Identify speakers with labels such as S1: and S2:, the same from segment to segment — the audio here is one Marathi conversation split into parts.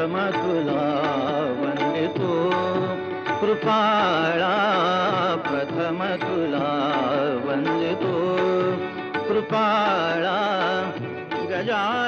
S1: प्रथमतुला कृपाळा कृपाला प्रथमतुला वन्दतो कृपाला गजा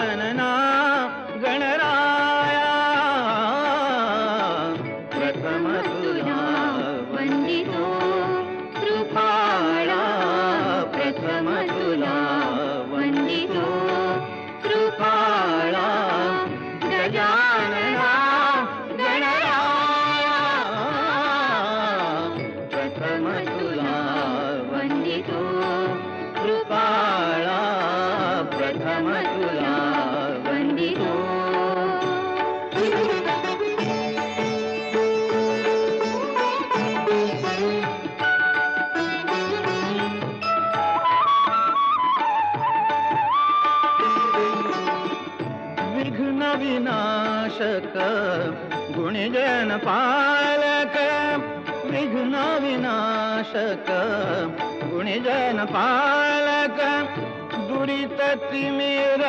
S1: विनाशक गुणजन पालक विघ्न विनाशक गुणजन पालक दुरित तिमिर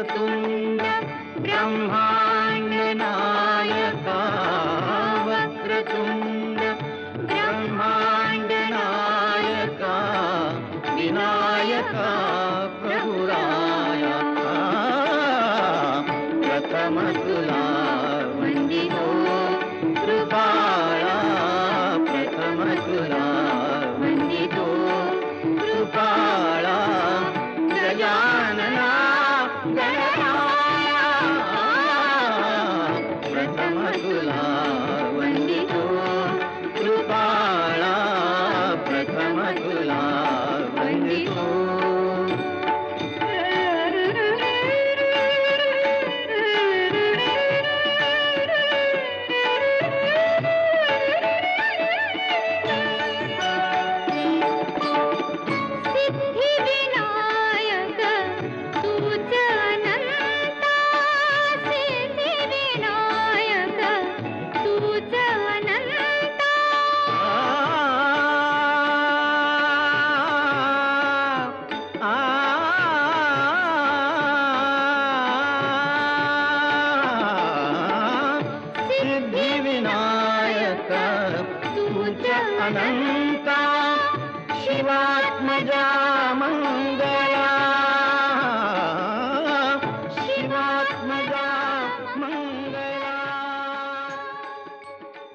S2: वक्रतुंड
S1: ब्रह्मांड नायका वक्रतुंड ब्रह्मांड नायका विनायका प्रभुरायका प्रथम ஞானம்